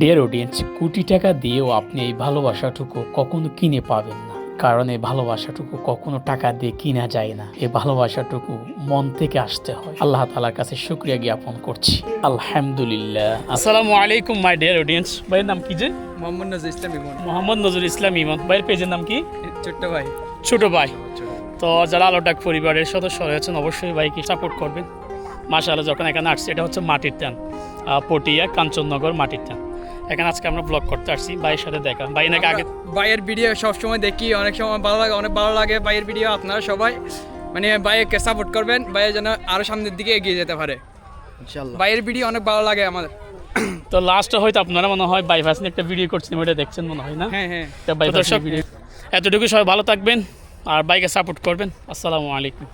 Dear audience কোটি টাকা দিয়েও আপনি এই ভালোবাসাটুকু কখনো কিনে পাবেন না। কারণ এই ভালোবাসাটুকু কখনো টাকা দিয়ে কিনা যায় না। এই ভালোবাসাটুকু মন থেকে আসতে হয়। আল্লাহ তালার কাছে শুক্রিয়া জ্ঞাপন করছি। আলহামদুলিল্লাহ। আসসালামু আলাইকুম মাই ডিয়ার অডিয়েন্স ভাইয়ের নাম কি যে? মোহাম্মদ নজরুল ইসলাম ইমন। মোহাম্মদ নজরুল ইসলাম ইমান। ভাইয়ের পেজের নাম কি? ছোট্ট ভাই। ছোট ভাই। তো যারা আলোটাক পরিবারের সদস্য রয়েছেন অবশ্যই ভাইকে সাপোর্ট করবেন। মাসাল্লাহ যখন এখানে আসছে এটা হচ্ছে মাটির টান। পটিয়া কাঞ্চননগর মাটির টান। এখানে আজকে আমরা ব্লগ করতে আসছি ভাইয়ের সাথে দেখা। ভাই নাকি আগে ভাইয়ের ভিডিও সবসময় দেখি অনেক সময় ভালো লাগে অনেক ভালো লাগে ভাইয়ের ভিডিও আপনারা সবাই। মানে ভাইকে সাপোর্ট করবেন ভাইয়ের যেন আরও সামনের দিকে এগিয়ে যেতে পারে। ভাইয়ের ভিডিও অনেক ভালো লাগে আমাদের। তো লাস্টে হয়তো আপনারা মনে হয় বাইপাস নিয়ে একটা ভিডিও করছেন ওটা দেখছেন মনে হয় না? হ্যাঁ হ্যাঁ। তো বাইপাস ভিডিও এতটুকু সবাই ভালো থাকবেন আর বাইকে সাপোর্ট করবেন। আসসালামু আলাইকুম।